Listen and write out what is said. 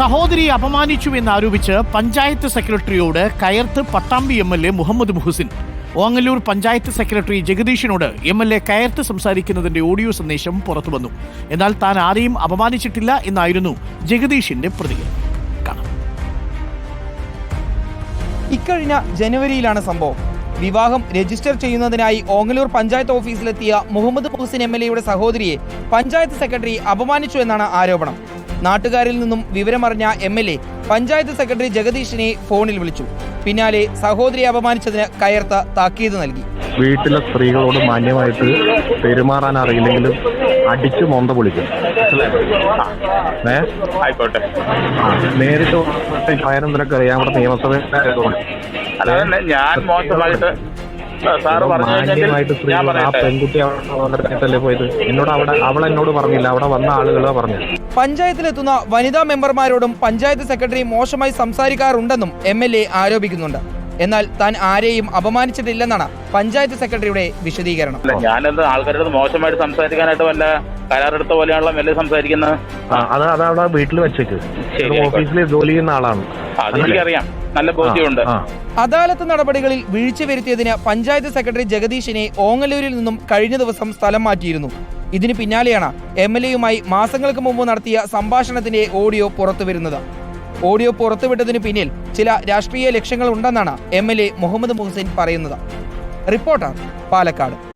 സഹോദരിയെ അപമാനിച്ചു എന്നാരോപിച്ച് പഞ്ചായത്ത് സെക്രട്ടറിയോട് കയർത്ത് Pattambi M L A Muhammad Muhsin. Ongallur panchayat secretary ജഗദീഷിനോട് M L A കയർത്ത് സംസാരിക്കുന്നതിന്റെ ഓഡിയോ സന്ദേശം പുറത്തു വന്നു എന്നാൽ താൻ ആരെയും അപമാനിച്ചിട്ടില്ല എന്നായിരുന്നു ജഗദീഷിന്റെ പ്രതികരണം. ഇക്കഴിഞ്ഞ ജനുവരിയിലാണ് സംഭവം. വിവാഹം രജിസ്റ്റർ ചെയ്യുന്നതിനായി ഓങ്ങലൂർ പഞ്ചായത്ത് ഓഫീസിലെത്തിയ മുഹമ്മദ് മുഹസിൻ എം എൽ എയുടെ സഹോദരിയെ പഞ്ചായത്ത് സെക്രട്ടറി അപമാനിച്ചു എന്നാണ് ആരോപണം. നാട്ടുകാരിൽ നിന്നും വിവരമറിഞ്ഞ M L A panchayat secretary ജഗദീഷിനെ ഫോണിൽ വിളിച്ചു. പിന്നാലെ സഹോദരി അപമാനിച്ചതിന് കയർത്ത താക്കീത് നൽകി. വീട്ടിലെ സ്ത്രീകളോട് മാന്യമായിട്ട് പെരുമാറാൻ അറിയില്ലെങ്കിലും അടിച്ചു മൊന്ത പൊളിക്കും. ഏ? ആയിക്കോട്ടെ. ആ, നേരിട്ട് കാര്യം അറിയാം അവിടെ അല്ലാതെ ഞാൻ മോശമായിട്ട് മാന്യമായിട്ട് സ്ത്രീകൾ ആ പെൺകുട്ടി അവിടെ പോയത്? എന്നോട് അവിടെ അവൾ എന്നോട് പറഞ്ഞില്ല. അവിടെ വന്ന ആളുകളാ പറഞ്ഞു പഞ്ചായത്തിലെത്തുന്ന വനിതാ മെമ്പർമാരോടും പഞ്ചായത്ത് സെക്രട്ടറി മോശമായി സംസാരിക്കാറുണ്ടെന്നും എം എൽ എ ആരോപിക്കുന്നുണ്ട്. എന്നാൽ താൻ ആരെയും അപമാനിച്ചിട്ടില്ലെന്നാണ് പഞ്ചായത്ത് സെക്രട്ടറിയുടെ വിശദീകരണം. ഞാനെന്താ ആൾക്കാരുടെ മോശമായിട്ട് സംസാരിക്കാനായിട്ട് വല്ല കരാറെടുത്ത പോലെയാണല്ലോ മെല്ലെ സംസാരിക്കുന്നത്? അത് അത് അവിടെ വീട്ടിൽ വെച്ചേക്ക്. ഓഫീസിൽ ജോലി ചെയ്യുന്ന ആളാണ്. അതെനിക്കറിയാം നല്ല ബോധ്യമുണ്ട്. അദാലത്ത് നടപടികളിൽ വീഴ്ച വരുത്തിയതിന് പഞ്ചായത്ത് സെക്രട്ടറി ജഗദീഷിനെ ഓങ്ങല്ലൂരിൽ നിന്നും കഴിഞ്ഞ ദിവസം സ്ഥലം മാറ്റിയിരുന്നു. ഇതിന് പിന്നാലെയാണ് എം എൽ എയുമായി മാസങ്ങൾക്ക് മുമ്പ് നടത്തിയ സംഭാഷണത്തിന്റെ ഓഡിയോ പുറത്തുവരുന്നത്. ഓഡിയോ പുറത്തുവിട്ടതിന് പിന്നിൽ ചില രാഷ്ട്രീയ ലക്ഷ്യങ്ങൾ ഉണ്ടെന്നാണ് എം മുഹമ്മദ് മുഹസിൻ പറയുന്നത്. റിപ്പോർട്ടർ പാലക്കാട്.